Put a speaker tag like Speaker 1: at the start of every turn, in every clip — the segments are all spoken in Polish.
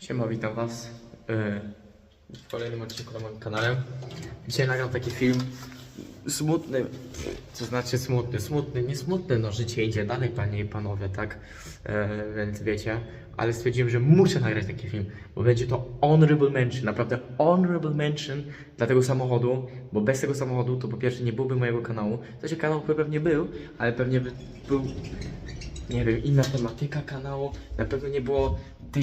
Speaker 1: Siema, witam was yy, w kolejnym odcinku na moim kanale. Dzisiaj nagram taki film smutny, to znaczy smutny, smutny, nie smutny, no życie idzie dalej, panie i panowie, tak? Yy, więc wiecie, ale stwierdziłem, że muszę nagrać taki film, bo będzie to honorable mention, naprawdę honorable mention dla tego samochodu, bo bez tego samochodu to po pierwsze nie byłby mojego kanału, to się kanał pewnie był, ale pewnie by był nie wiem, inna tematyka kanału, na pewno nie było tej,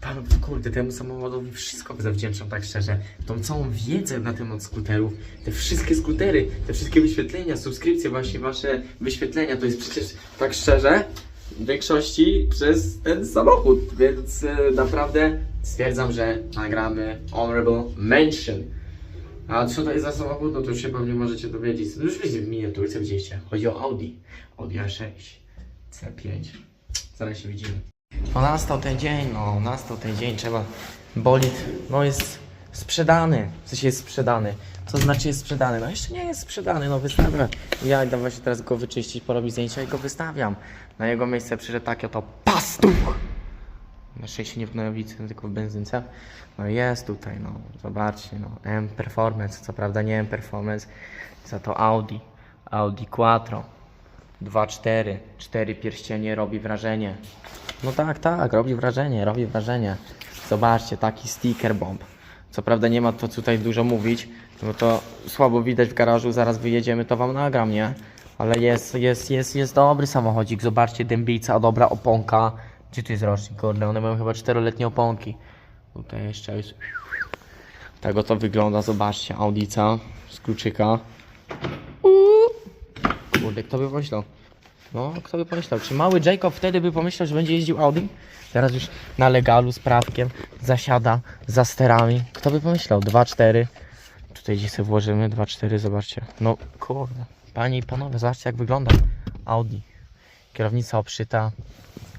Speaker 1: pan, kurde, temu samochodowi wszystko zawdzięczam, tak szczerze, tą całą wiedzę na temat skuterów, te wszystkie skutery, te wszystkie wyświetlenia, subskrypcje, właśnie wasze wyświetlenia, to jest przecież, tak szczerze, w większości przez ten samochód, więc e, naprawdę stwierdzam, że nagramy Honorable Mention. A co to jest za samochód, no to już się pewnie możecie dowiedzieć. No już wiecie w miniaturce widzieliście. Chodzi o Audi. Audi A6. C5. Zaraz się widzimy. No nastał ten dzień, no nastał ten dzień, trzeba. Bolid, no jest sprzedany. W sensie jest sprzedany. Co znaczy jest sprzedany? No jeszcze nie jest sprzedany, no wystawiam. Ja idę właśnie teraz go wyczyścić, porobić zdjęcia i go wystawiam. Na jego miejsce przyszedł taki oto pastuch. Na szczęście nie w Nojowicy, tylko w benzynce. No jest tutaj, no zobaczcie, no M Performance, co prawda nie M Performance, za to Audi, Audi Quattro, 2.4, 4 pierścienie robi wrażenie. No tak, tak, robi wrażenie, robi wrażenie. Zobaczcie, taki sticker bomb. Co prawda nie ma to tutaj dużo mówić, bo to słabo widać w garażu, zaraz wyjedziemy, to wam nagram, nie? Ale jest, jest, jest, jest dobry samochodzik, zobaczcie, dębica, dobra oponka. Gdzie tu jest rocznik? Kurde, one mają chyba czteroletnie oponki. Tutaj jeszcze jest... Tak oto wygląda, zobaczcie, Audica z kluczyka. Kurde, kto by pomyślał? No, kto by pomyślał? Czy mały Jacob wtedy by pomyślał, że będzie jeździł Audi? Teraz już na legalu z prawkiem zasiada za sterami. Kto by pomyślał? 2-4. Tutaj gdzie sobie włożymy 2-4, zobaczcie. No kurde, panie i panowie, zobaczcie jak wygląda Audi. Kierownica obszyta,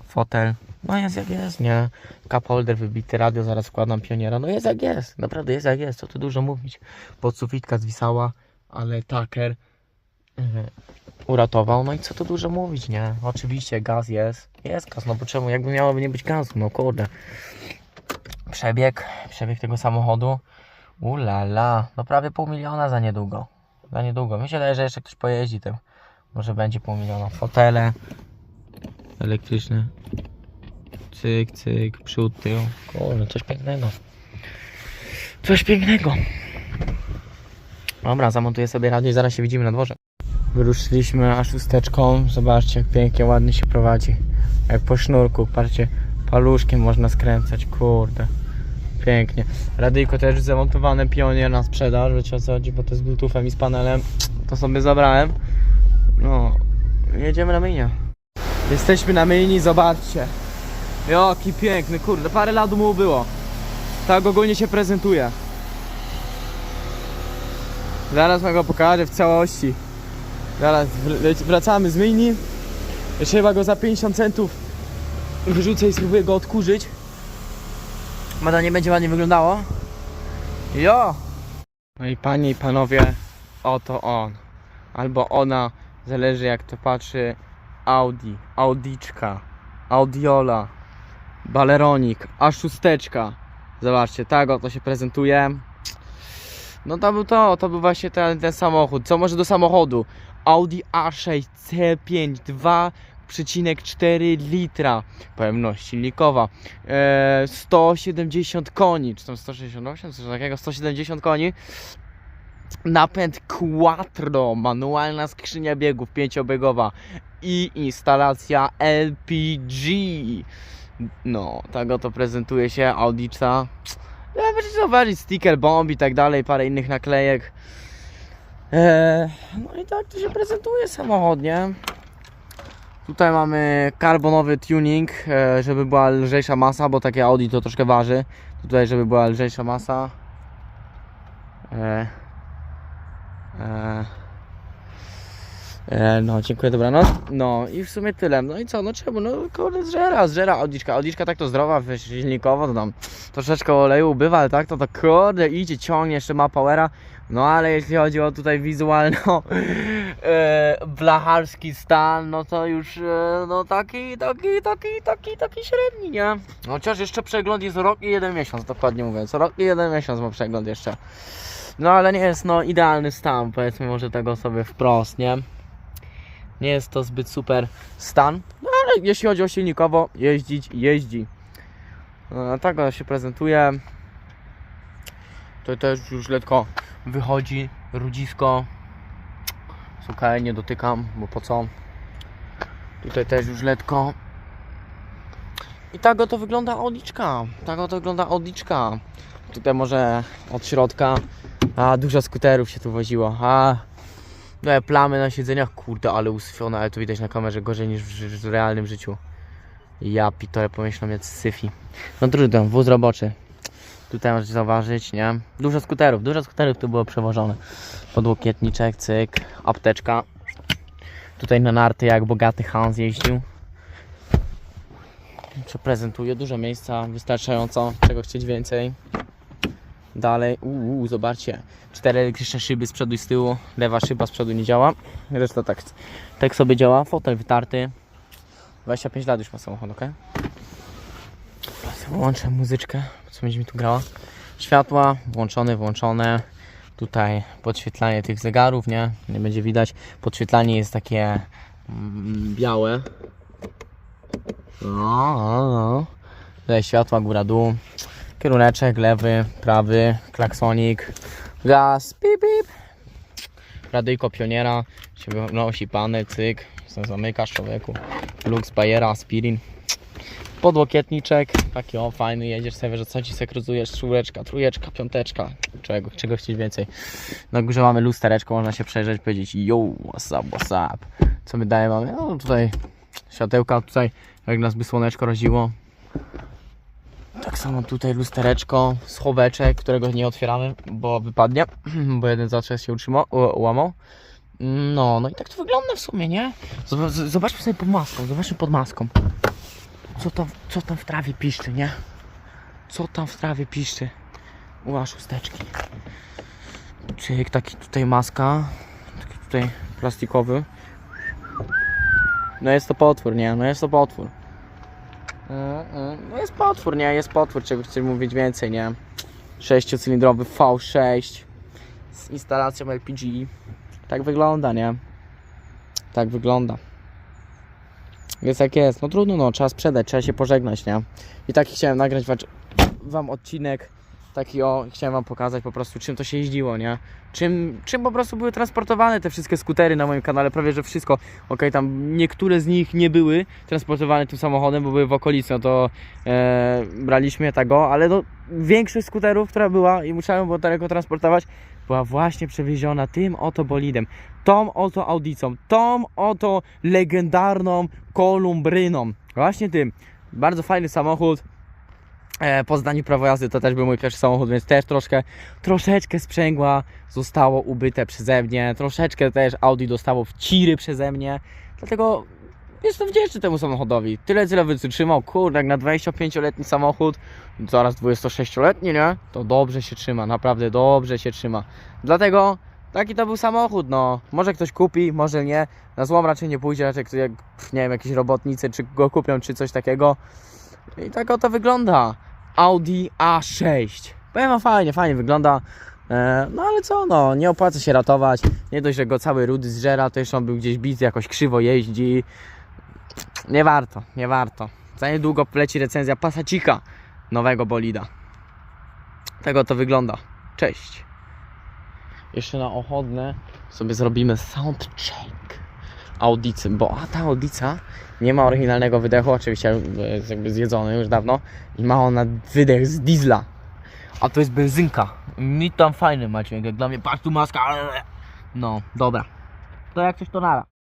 Speaker 1: fotel. No jest jak jest, nie? Cup holder wybity, radio zaraz wkładam pioniera. No jest jak jest, naprawdę jest jak jest, co tu dużo mówić. Podsufitka zwisała, ale taker uratował. No i co tu dużo mówić, nie? Oczywiście gaz jest, jest gaz, no bo czemu? Jakby miałoby nie być gazu, no kurde. Przebieg, przebieg tego samochodu. Ulala, no prawie pół miliona za niedługo. Za niedługo. Wydaje, że jeszcze ktoś pojeździ tym. Może będzie pół miliona. Fotele elektryczne. Cyk, cyk, przód, tył. Kurde, coś pięknego. Coś pięknego. Dobra, zamontuję sobie radio i zaraz się widzimy na dworze. Wyruszyliśmy aż usteczką. Zobaczcie, jak pięknie, ładnie się prowadzi. Jak po sznurku. Patrzcie, paluszkiem można skręcać. Kurde. Pięknie. Radyjko też zamontowane, pionier na sprzedaż, wiecie o co chodzi, bo to z bluetoothem i z panelem. To sobie zabrałem. No, jedziemy na minia. Jesteśmy na myjni, zobaczcie. Jaki piękny, kurde, parę lat mu było. Tak ogólnie się prezentuje. Zaraz wam go pokażę w całości. Zaraz wr- wracamy z myjni. Jeszcze chyba go za 50 centów wyrzucę i spróbuję go odkurzyć. To nie będzie ładnie wyglądało. Jo! No i panie i panowie, oto on. Albo ona, zależy jak to patrzy. Audi, Audiczka, Audiola, Baleronik, A6. Zobaczcie, tak oto się prezentuje. No to był to, to był właśnie ten, ten samochód. Co może do samochodu? Audi A6 C5 2,4 litra pojemność silnikowa. E, 170 koni, czy tam 168, coś takiego, 170 koni. Napęd Quattro, manualna skrzynia biegów pięciobiegowa i instalacja LPG. No, tak oto prezentuje się Audica. Ja będziecie zobaczyć sticker bomb i tak dalej, parę innych naklejek. Eee, no i tak to się prezentuje samochód, nie? Tutaj mamy karbonowy tuning, e, żeby była lżejsza masa, bo takie Audi to troszkę waży. Tutaj, żeby była lżejsza masa. E, e, e, no, dziękuję, dobranoc. No i w sumie tyle. No i co, no czemu? No kurde, zżera, zżera Audiczka. Audiczka tak to zdrowa, silnikowo, to tam troszeczkę oleju ubywa, ale tak to to kurde idzie, ciągnie, jeszcze ma powera. No ale jeśli chodzi o tutaj wizualną e, blacharski stan, no to już e, no taki, taki, taki, taki, taki średni, nie? Chociaż jeszcze przegląd jest rok i jeden miesiąc, dokładnie mówiąc. Rok i jeden miesiąc ma przegląd jeszcze. No ale nie jest no idealny stan, powiedzmy może tego sobie wprost, nie? Nie jest to zbyt super stan, no ale jeśli chodzi o silnikowo, jeździć, jeździ. No, tak ona się prezentuje. To też już lekko wychodzi rudzisko. Słuchaj, nie dotykam, bo po co? Tutaj też już letko. I tak oto wygląda odliczka. Tak oto wygląda odliczka. Tutaj może od środka. A dużo skuterów się tu woziło. A no, plamy na siedzeniach, kurde, ale usyfione, ale to widać na kamerze gorzej niż w, w realnym życiu. Ja pitole pomyślą jak syfi. No trudno, wóz roboczy. Tutaj możecie zauważyć, nie? Dużo skuterów, dużo skuterów tu było przewożone. Podłokietniczek, cyk, apteczka. Tutaj na narty jak bogaty Hans jeździł. Przeprezentuje dużo miejsca, wystarczająco, czego chcieć więcej. Dalej, uuu, zobaczcie. Cztery elektryczne szyby z przodu i z tyłu. Lewa szyba z przodu nie działa. Reszta tak, tak sobie działa. Fotel wytarty. 25 lat już ma samochód, ok? Włączę muzyczkę, co będzie mi tu grała. Światła włączone, włączone. Tutaj podświetlanie tych zegarów, nie? Nie będzie widać. Podświetlanie jest takie mm, białe. No, no, no. Tutaj światła góra dół. Kieruneczek lewy, prawy, klaksonik, gaz, pip, pip. Radyjko pioniera, się wynosi panel, cyk, zamykasz człowieku. Lux Bayera, aspirin. Podłokietniczek, taki o fajny, jedziesz sobie, że co ci sekruzujesz, czwóreczka, trójeczka, piąteczka, czego, czego chcieć więcej. Na górze mamy lustereczko, można się przejrzeć, powiedzieć yo, what's up, what's up. Co my daje mamy? No tutaj światełka, tutaj jak nas by słoneczko raziło. Tak samo tutaj lustereczko, schoweczek, którego nie otwieramy, bo wypadnie, bo jeden zaczas się utrzymał, ułamał. No, no i tak to wygląda w sumie, nie? Zobaczmy sobie pod maską, zobaczmy pod maską. Co tam, co tam w trawie piszczy, nie? Co tam w trawie piszczy? Ła, szósteczki. Taki tutaj maska. Taki tutaj plastikowy. No jest to potwór, nie? No jest to potwór. Mm, mm. No jest potwór, nie? Jest potwór, czego chcę mówić więcej, nie? Sześciocylindrowy V6 z instalacją LPG. Tak wygląda, nie? Tak wygląda. Jest jak jest. No trudno, no, trzeba sprzedać, trzeba się pożegnać, nie? I taki chciałem nagrać wa- wam odcinek. Taki o, chciałem wam pokazać po prostu czym to się jeździło, nie? Czym, czym po prostu były transportowane te wszystkie skutery na moim kanale, prawie że wszystko. Okej, tam niektóre z nich nie były transportowane tym samochodem, bo były w okolicy, no to e, braliśmy tego, ale no większość skuterów, która była i musiałem było daleko transportować, była właśnie przewieziona tym oto bolidem, tą oto audicą, tą oto legendarną kolumbryną. Właśnie tym. Bardzo fajny samochód. E, po zdaniu prawa jazdy to też był mój pierwszy samochód, więc też troszkę, troszeczkę sprzęgła zostało ubyte przeze mnie. Troszeczkę też Audi dostało w ciry przeze mnie. Dlatego jestem wdzięczny temu samochodowi. Tyle, tyle wytrzymał. Kurde, jak na 25-letni samochód, zaraz 26-letni, nie? To dobrze się trzyma, naprawdę dobrze się trzyma. Dlatego taki to był samochód, no. Może ktoś kupi, może nie. Na złom raczej nie pójdzie, raczej jak, nie wiem, jakieś robotnicy, czy go kupią, czy coś takiego. I tak oto wygląda. Audi A6. Powiem wam, fajnie, fajnie wygląda. E, no ale co, no, nie opłaca się ratować. Nie dość, że go cały rudy zżera, to jeszcze on był gdzieś bity, jakoś krzywo jeździ. Nie warto, nie warto. Za niedługo poleci recenzja Passacika nowego bolida. Tego to wygląda. Cześć. Jeszcze na ochodne sobie zrobimy soundcheck audicy, bo a ta audica nie ma oryginalnego wydechu, oczywiście e, jest jakby zjedzony już dawno i ma ona wydech z diesla. A to jest benzynka. Mi tam fajny macie, jak dla mnie, patrz tu maska. No, dobra. To jak coś to nara.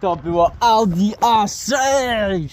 Speaker 1: To było Audi A6!